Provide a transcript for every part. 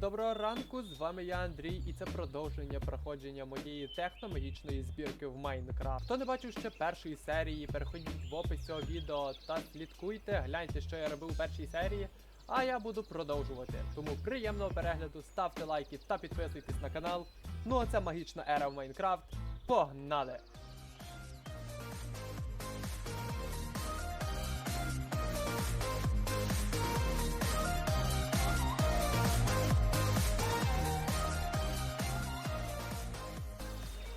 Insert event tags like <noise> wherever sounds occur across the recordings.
Доброго ранку, з вами я Андрій, і це продовження проходження моєї техномагічної збірки в Майнкрафт. Хто не бачив ще першої серії, переходіть в опис цього відео та слідкуйте, гляньте, що я робив у першій серії. А я буду продовжувати. Тому приємного перегляду, ставте лайки та підписуйтесь на канал. Ну а це магічна ера в Майнкрафт. Погнали!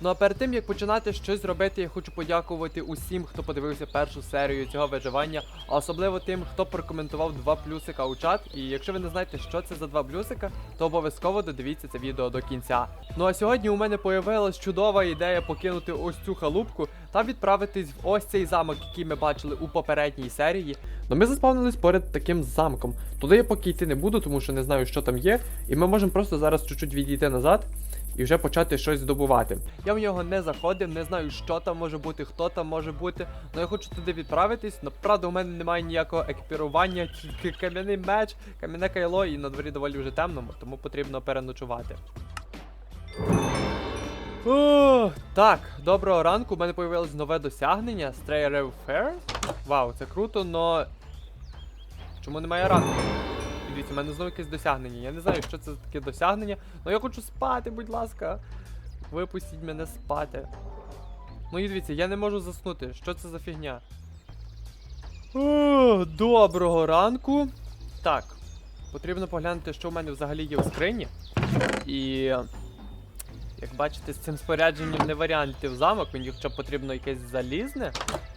Ну а перед тим як починати щось робити, я хочу подякувати усім, хто подивився першу серію цього виживання, а особливо тим, хто прокоментував два плюсика у чат. І якщо ви не знаєте, що це за два плюсика, то обов'язково додивіться це відео до кінця. Ну а сьогодні у мене появилась чудова ідея покинути ось цю халупку та відправитись в ось цей замок, який ми бачили у попередній серії. Ну ми заспавнились поряд таким замком. Туди я поки йти не буду, тому що не знаю, що там є, і ми можемо просто зараз чуть-чуть відійти назад і вже почати щось здобувати. Я в нього не заходив, не знаю, що там може бути, хто там може бути. але я хочу туди відправитись. Правда, у мене немає ніякого екіпірування, тільки кам'яний меч, кам'яне кайло, і на дворі доволі вже темно, тому потрібно переночувати. О, так, доброго ранку. У мене появилось нове досягнення Stray Rev Fair. Вау, це круто, но. Чому немає ранку? Дивіться, у мене знову якесь досягнення. Я не знаю, що це за таке досягнення. Ну я хочу спати, будь ласка. Випустіть мене спати. Ну і дивіться, я не можу заснути. Що це за фігня? О, доброго ранку. Так. Потрібно поглянути, що в мене взагалі є в скрині. І. Як бачите, з цим спорядженням не варіант йти в замок, мені хоча б потрібно якесь залізне.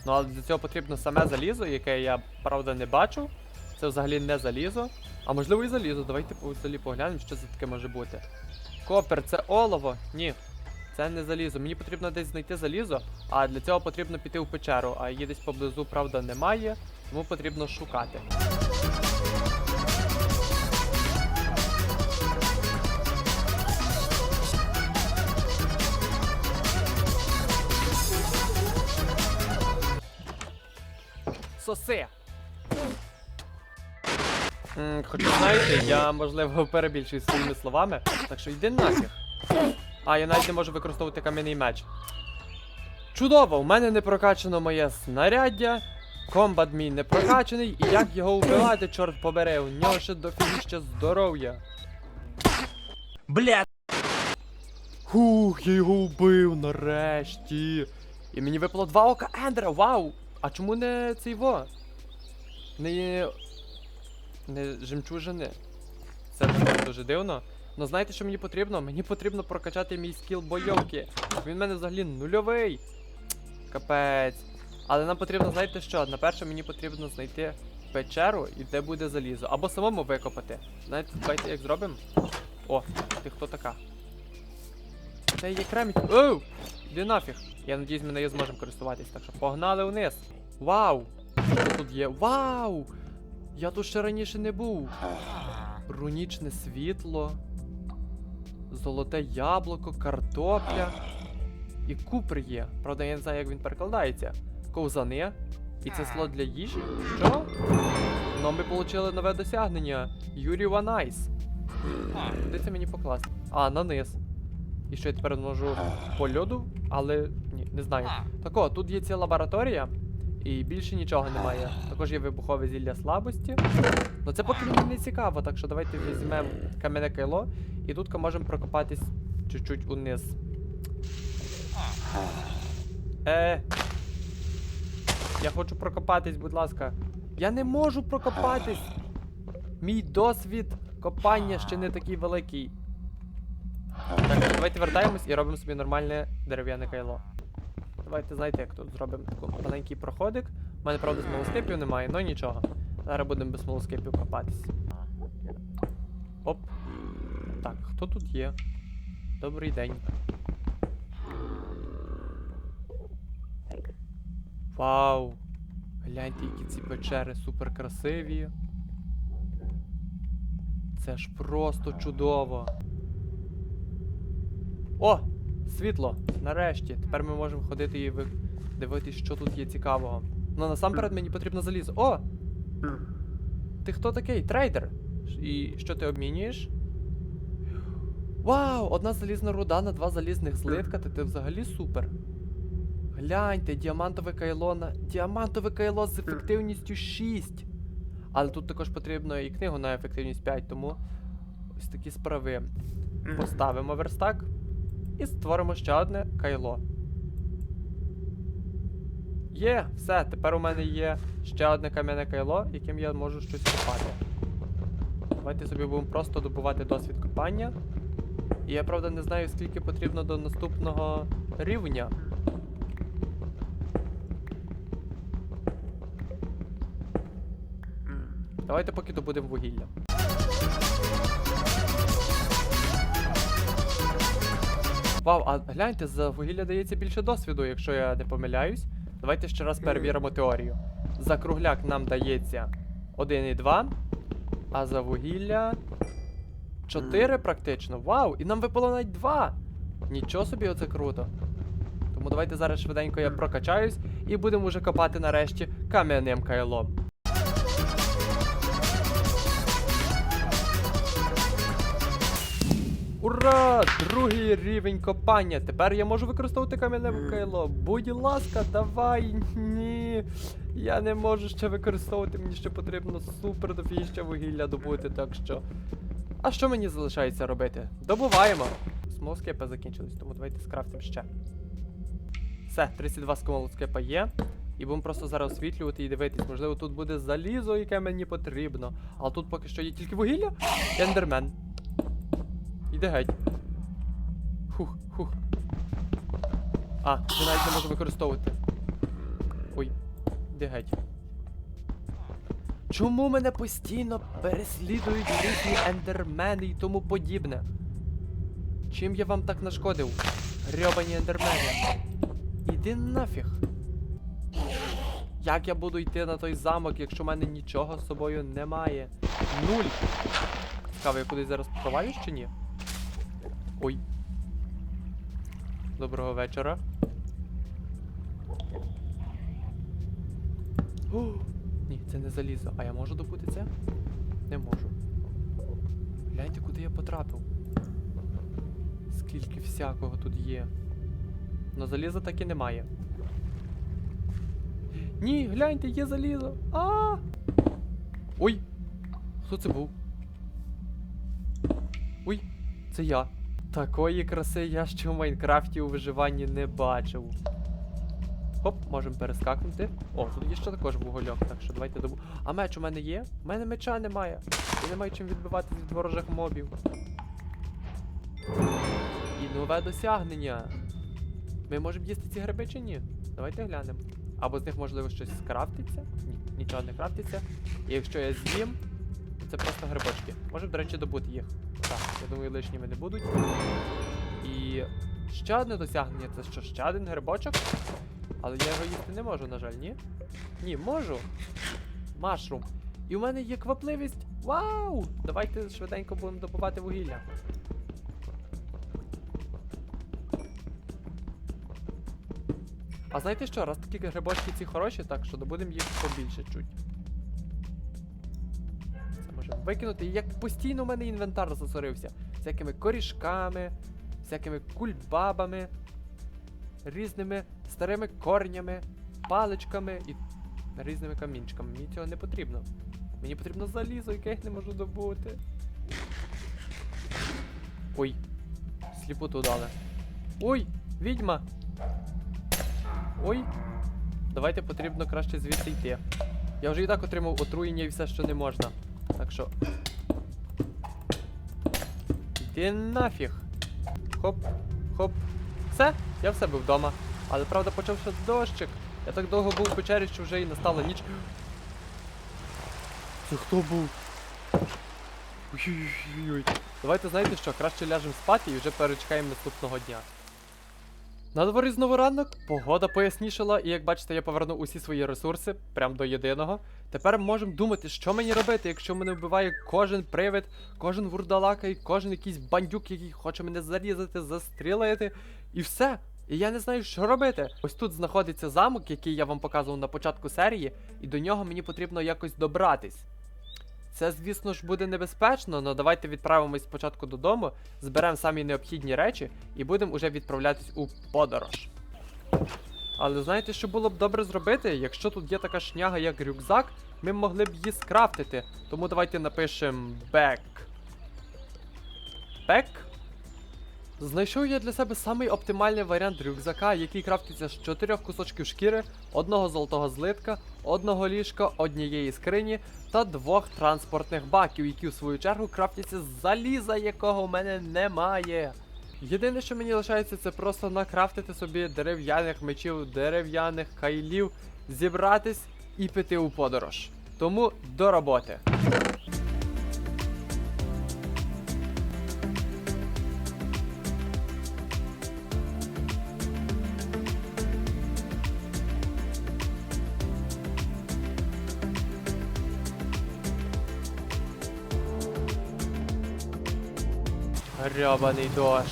Ну але для цього потрібно саме залізо, яке я, правда, не бачу. Це взагалі не залізо. А можливо і залізо. Давайте селі поглянемо, що це таке може бути. Копер, це олово? Ні. Це не залізо. Мені потрібно десь знайти залізо, а для цього потрібно піти в печеру, а її десь поблизу, правда, немає, тому потрібно шукати. Соси! Хоча знаєте, я можливо <laughs> перебільшую своїми словами, так що йди нафіг. А, я навіть не можу використовувати кам'яний меч. Чудово, у мене не прокачано моє снаряддя, комбат мій не прокачаний, і як його вбивати, чорт побере, у нього ще дофігіще здоров'я. Бля, Хух, я його вбив нарешті. І мені випало два ока Ендера, вау! А чому не цей во? Не. Не жемчужини. Це дуже, дуже дивно. Ну знаєте, що мені потрібно? Мені потрібно прокачати мій скіл бойовки. Він в мене взагалі нульовий. Капець. Але нам потрібно, знаєте що? На перше мені потрібно знайти печеру і де буде залізо. Або самому викопати. Знаєте, давайте як зробимо? О, ти хто така? Це є кремінь. Оу! Іди нафіг. Я надіюсь, ми нею зможемо користуватись, так що погнали вниз. Вау! Що тут є? Вау! Я тут ще раніше не був. Рунічне світло, золоте яблуко, картопля. І купр є. Правда, я не знаю, як він перекладається. Ковзани. І це слот для їжі? Що? Ну, ми отримали нове досягнення. Юрій Ван Айс. Куди це мені покласти? А, на низ. І що я тепер можу по льоду? Але ні, не знаю. Так о, тут є ця лабораторія, і більше нічого немає. Також є вибухове зілля слабості. Ну це поки мені не цікаво, так що давайте візьмемо кам'яне кайло і тут можемо прокопатись чуть-чуть униз. Е. Я хочу прокопатись, будь ласка. Я не можу прокопатись. Мій досвід копання ще не такий великий. Так, давайте вертаємось і робимо собі нормальне дерев'яне кайло. Давайте знаєте, як тут зробимо такий маленький проходик. У мене, правда, смолоскипів немає, але нічого. Зараз будемо без смолоскипів копатись. Оп. Так, хто тут є? Добрий день. Вау! Гляньте, які ці печери супер красиві. Це ж просто чудово. О! Світло! Нарешті. Тепер ми можемо ходити і ви... дивитись, що тут є цікавого. Ну насамперед мені потрібно залізо. О! Ти хто такий? Трейдер? І що ти обмінюєш? Вау! Одна залізна руда на два залізних злитка, ти, ти взагалі супер. Гляньте, діамантове кайло на. Діамантове кайло з ефективністю 6. Але тут також потрібно і книгу на ефективність 5, тому ось такі справи. Поставимо верстак і створимо ще одне кайло. Є, все, тепер у мене є ще одне кам'яне кайло, яким я можу щось копати. Давайте собі будемо просто добувати досвід копання. І я правда не знаю, скільки потрібно до наступного рівня. Давайте поки добудемо вугілля. Вау, а гляньте, за вугілля дається більше досвіду, якщо я не помиляюсь. Давайте ще раз перевіримо теорію. За кругляк нам дається 1,2, а за вугілля 4 практично. Вау! І нам випало навіть 2! Нічого собі, оце круто. Тому давайте зараз швиденько я прокачаюсь і будемо вже копати нарешті кам'яним кайлом. Ура! Другий рівень копання. Тепер я можу використовувати кам'яне кайло. Будь ласка, давай. Ні. Я не можу ще використовувати, мені ще потрібно супер дофігіще вугілля добути, так що. А що мені залишається робити? Добуваємо. Смолоскипи закінчились, тому давайте скрафтимо ще. Все, 32 смолоскипа є. І будемо просто зараз освітлювати і дивитись. Можливо, тут буде залізо, яке мені потрібно. Але тут поки що є тільки вугілля. Ендермен. Іди геть. Хух, хух. А, я навіть не можу використовувати. Ой, іди геть. Чому мене постійно переслідують різні ендермени і тому подібне? Чим я вам так нашкодив? Грьобані ендермени. Іди нафіг. Як я буду йти на той замок, якщо в мене нічого з собою немає? Нуль. Цікаво, я кудись зараз провалюсь чи ні? Ой. Доброго вечора. О, ні, це не залізо. А я можу добути це? Не можу. Гляньте, куди я потрапив. Скільки всякого тут є. Но заліза так і немає. Ні, гляньте, є залізо. А! Ой! Хто це був? Ой, це я. Такої краси я ще в Майнкрафті у виживанні не бачив. Хоп, можемо перескакнути. О, тут є ще також вугольок, так що давайте добу. А меч у мене є? У мене меча немає. Я не маю чим відбиватися від ворожих мобів. І нове досягнення. Ми можемо їсти ці гриби чи ні? Давайте глянемо. Або з них можливо щось скрафтиться. Ні, нічого не крафтиться. І якщо я з'їм, це просто грибочки. Можемо, до речі, добути їх. Я думаю, лишніми не будуть. І ще одне досягнення це що ще один грибочок. Але я його їсти не можу, на жаль, ні? Ні, можу. Машрум. І у мене є квапливість. Вау! Давайте швиденько будемо добувати вугілля. А знаєте що, раз такі грибочки ці хороші, так що добудемо їх побільше чуть. Викинути. Як постійно у мене інвентар засорився. Всякими корішками, всякими кульбабами, різними старими корнями, паличками і різними камінчиками. Мені цього не потрібно. Мені потрібно залізо, яке я не можу добути. Ой, сліпоту дали. Ой, відьма! Ой, давайте потрібно краще звідси йти. Я вже і так отримав отруєння і все, що не можна. Так що. Йди нафіг. Хоп, хоп. Все, я в себе вдома. Але правда почався дощик. Я так довго був в печері, що вже і настала ніч. Це хто був? Ой-ой-ой. Давайте знаєте що, краще ляжемо спати і вже перечекаємо наступного дня. На дворі знову ранок, погода пояснішала, і як бачите, я повернув усі свої ресурси, прям до єдиного. Тепер можемо думати, що мені робити, якщо мене вбиває кожен привид, кожен вурдалака і кожен якийсь бандюк, який хоче мене зарізати, застрілити, і все. І я не знаю, що робити. Ось тут знаходиться замок, який я вам показував на початку серії, і до нього мені потрібно якось добратись. Це, звісно ж, буде небезпечно, але давайте відправимось спочатку додому, зберемо самі необхідні речі і будемо уже відправлятись у подорож. Але знаєте, що було б добре зробити? Якщо тут є така шняга, як рюкзак, ми могли б її скрафтити. Тому давайте напишемо бек. Бек? Знайшов я для себе самий оптимальний варіант рюкзака, який крафтиться з чотирьох кусочків шкіри, одного золотого злитка, одного ліжка, однієї скрині та двох транспортних баків, які в свою чергу крафтяться з заліза, якого в мене немає. Єдине, що мені лишається, це просто накрафтити собі дерев'яних мечів, дерев'яних кайлів, зібратись і піти у подорож. Тому до роботи. Грьобаний дощ.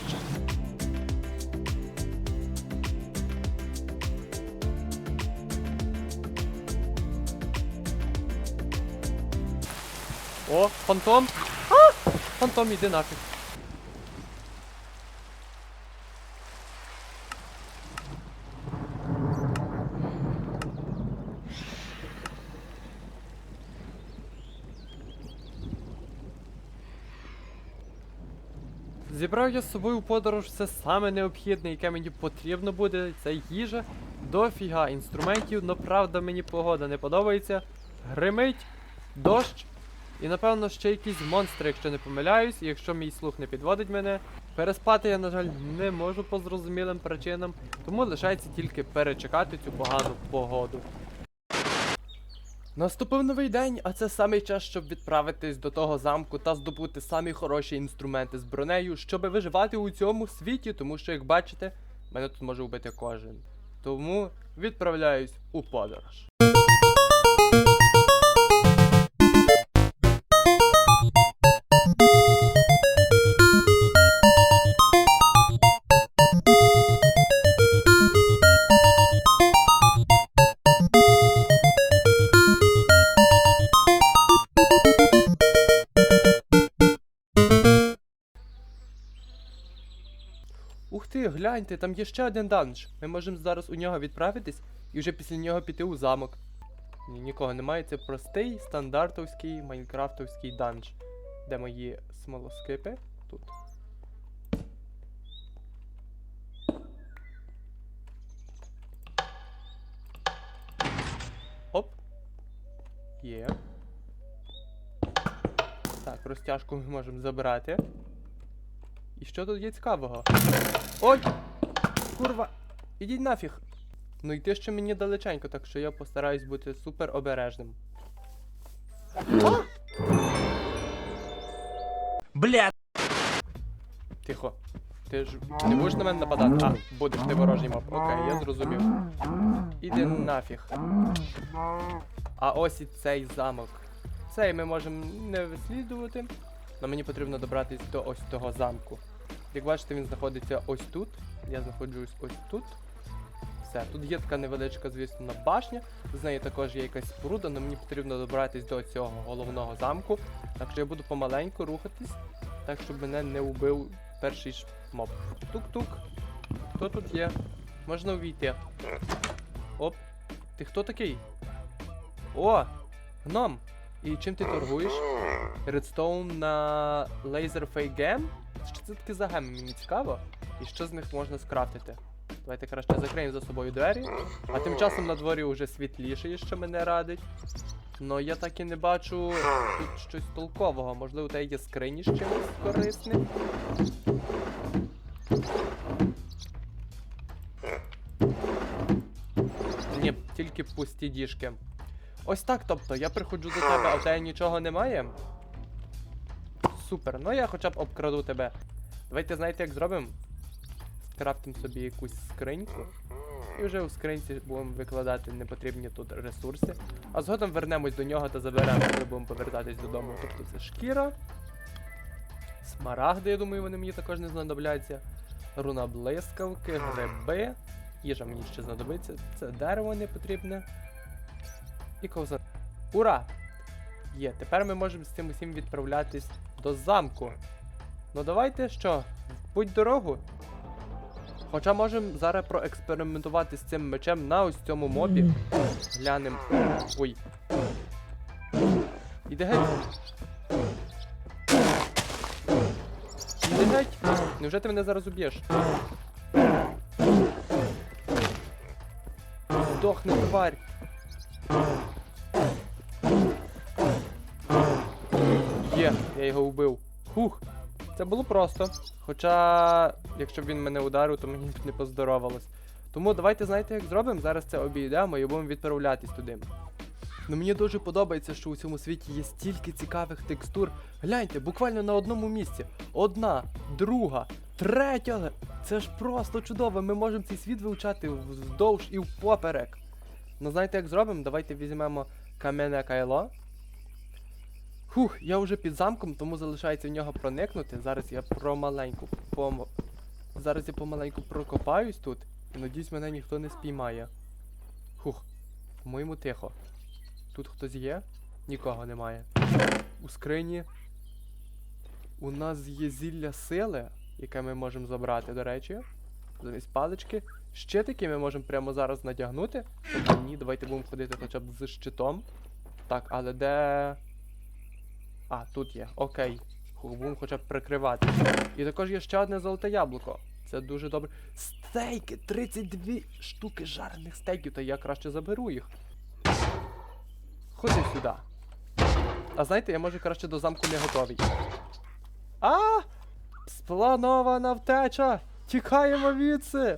О, фантом! А! Фантом, іди нафіг. Зібрав я з собою подорож все саме необхідне, яке мені потрібно буде. Це їжа, дофіга інструментів, но правда мені погода не подобається. Гримить, дощ. І напевно ще якісь монстри, якщо не помиляюсь, і якщо мій слух не підводить мене. Переспати я, на жаль, не можу по зрозумілим причинам, тому лишається тільки перечекати цю погану погоду. Наступив новий день, а це самий час, щоб відправитись до того замку та здобути самі хороші інструменти з бронею, щоби виживати у цьому світі, тому що, як бачите, мене тут може вбити кожен. Тому відправляюсь у подорож. Гляньте, там є ще один данж. Ми можемо зараз у нього відправитись і вже після нього піти у замок. Ні, нікого немає, це простий стандартовський майнкрафтовський данж. Де мої смолоскипи? Тут. Оп. Є. Так, розтяжку ми можемо забрати. І що тут є цікавого? Ой! Курва! Ідіть нафіг! Ну йти ще мені далеченько, так що я постараюсь бути супер обережним. Блядь. Тихо. Ти ж не будеш на мене нападати? А, будеш, ти ворожий моб. Окей, я зрозумів. Іди нафіг. А ось і цей замок. Цей ми можемо не вислідувати, але мені потрібно добратись до ось того замку. Як бачите, він знаходиться ось тут. Я знаходжусь ось тут. Все, тут є така невеличка, звісно, башня. З неї також є якась споруда, але мені потрібно добратись до цього головного замку. Так що я буду помаленьку рухатись, так щоб мене не убив перший моб. Тук-тук. Хто тут є? Можна увійти. Оп. Ти хто такий? О! Гном! І чим ти торгуєш? Redstone на Laser Fake Gem? Що це таке за геми? Мені цікаво. І що з них можна скрафтити? Давайте краще закриємо за собою двері. А тим часом на дворі вже світліше, що мене радить. Но я так і не бачу тут щось толкового. Можливо, у тебе є скрині з чимось корисним. Ні, тільки пусті діжки. Ось так, тобто, я приходжу до тебе, а у тебе нічого немає. Супер, ну я хоча б обкраду тебе. Давайте знаєте, як зробимо? Скрафтимо собі якусь скриньку. І вже у скринці будемо викладати непотрібні тут ресурси. А згодом вернемось до нього та заберемо, коли будемо повертатись додому. Тобто це шкіра. Смарагди, я думаю, вони мені також не знадобляться. Руна блискавки, гриби. Їжа мені ще знадобиться. Це дерево не потрібне. І ковзан. Ура! Є, тепер ми можемо з цим усім відправлятись до замку. Ну давайте що, путь дорогу. Хоча можемо зараз проекспериментувати з цим мечем на ось цьому мобі. Глянем. Ой. Іди геть. Іди геть. Невже ти мене зараз уб'єш? Здохни, тварь. Є, я його вбив. Хух. Це було просто. Хоча, якщо б він мене ударив, то мені б не поздоровалось. Тому давайте знаєте, як зробимо? Зараз це обійдемо і будемо відправлятись туди. Ну мені дуже подобається, що у цьому світі є стільки цікавих текстур. Гляньте, буквально на одному місці. Одна, друга, третя. Це ж просто чудово. Ми можемо цей світ вивчати вздовж і впоперек. Ну знаєте, як зробимо? Давайте візьмемо кам'яне кайло. Хух, я вже під замком, тому залишається в нього проникнути. Зараз я промаленьку помо... Зараз я помаленьку прокопаюсь тут. І надіюсь, мене ніхто не спіймає. Хух, по-моєму, тихо. Тут хтось є? Нікого немає. У скрині. У нас є зілля сили, яке ми можемо забрати, до речі. Замість палички. Щитики ми можемо прямо зараз надягнути. Тобто ні, давайте будемо ходити хоча б з щитом. Так, але де. А, тут є. Окей. Будемо хоча б прикривати. І також є ще одне золоте яблуко. Це дуже добре. Стейки! 32 штуки жарених стейків, та я краще заберу їх. Ходи сюди. А знаєте, я може краще до замку не готовий. А! Спланована втеча! Тікаємо відси!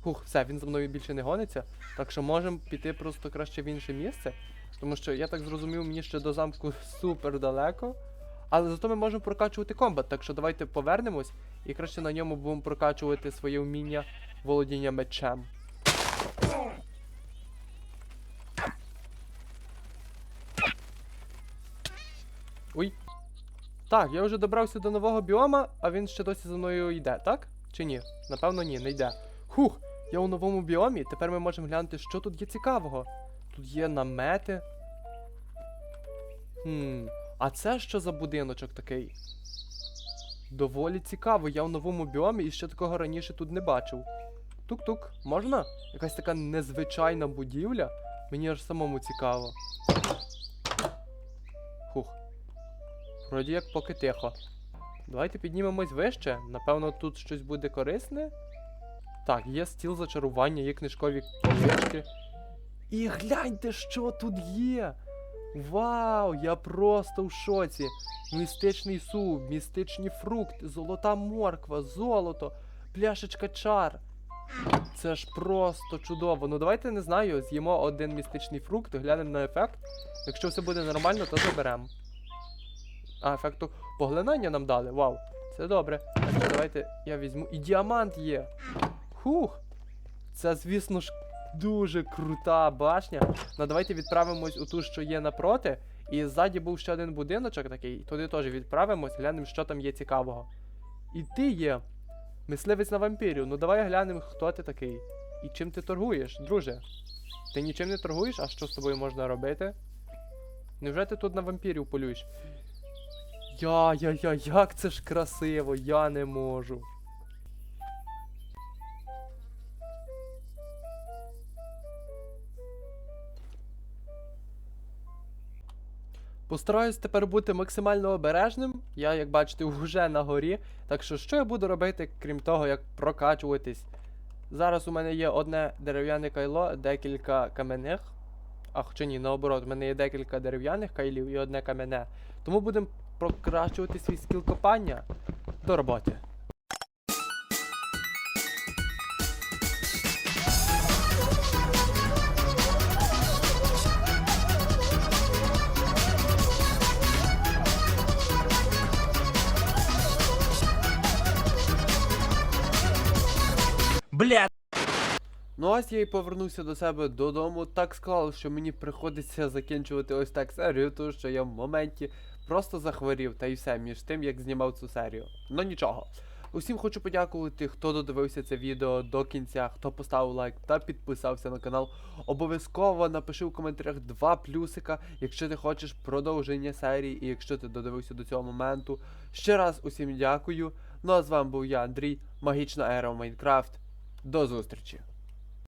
Хух, все, він за мною більше не гониться. Так що можемо піти просто краще в інше місце. Тому що я так зрозумів, мені ще до замку супер далеко. Але зато ми можемо прокачувати комбат, так що давайте повернемось і краще на ньому будемо прокачувати своє вміння володіння мечем. Ой. Так, я вже добрався до нового біома, а він ще досі за мною йде, так? Чи ні? Напевно, ні, не йде. Хух! Я у новому біомі, тепер ми можемо глянути, що тут є цікавого. Тут є намети. Хм, а це що за будиночок такий? Доволі цікаво, я в новому біомі і ще такого раніше тут не бачив. Тук-тук, можна? Якась така незвичайна будівля. Мені аж самому цікаво. Хух. Вроді як поки тихо. Давайте піднімемось вище. Напевно, тут щось буде корисне. Так, є стіл зачарування, є книжкові книжки. І гляньте, що тут є! Вау, я просто в шоці. Містичний суп, містичні фрукти, золота морква, золото, пляшечка чар. Це ж просто чудово. Ну давайте не знаю, з'їмо один містичний фрукт, глянемо на ефект. Якщо все буде нормально, то заберемо. А, ефекту поглинання нам дали. Вау. Це добре. Давайте я візьму. І діамант є. Хух. Це, звісно ж, дуже крута башня. Ну давайте відправимось у ту, що є напроти. І ззаді був ще один будиночок такий. Туди теж відправимось, глянемо, що там є цікавого. І ти є. Мисливець на вампірів. Ну давай глянемо, хто ти такий. І чим ти торгуєш, друже? Ти нічим не торгуєш, а що з тобою можна робити? Невже ти тут на вампірів полюєш? Я, я, я, як це ж красиво, я не можу. Постараюсь тепер бути максимально обережним. Я, як бачите, вже на горі. Так що, що я буду робити, крім того, як прокачуватись? Зараз у мене є одне дерев'яне кайло, декілька кам'яних. А хоча ні, наоборот, у мене є декілька дерев'яних кайлів і одне кам'яне. Тому будемо покращувати свій скіл копання до роботи. Блядь. Ну ось я і повернувся до себе додому. Так склалося, що мені приходиться закінчувати ось так серію, тому що я в моменті просто захворів та й все між тим, як знімав цю серію. Ну нічого. Усім хочу подякувати, хто додивився це відео до кінця, хто поставив лайк та підписався на канал. Обов'язково напиши в коментарях два плюсика, якщо ти хочеш продовження серії і якщо ти додивився до цього моменту. Ще раз усім дякую. Ну а з вами був я, Андрій, Магічна Ера в Майнкрафт. До зустрічі!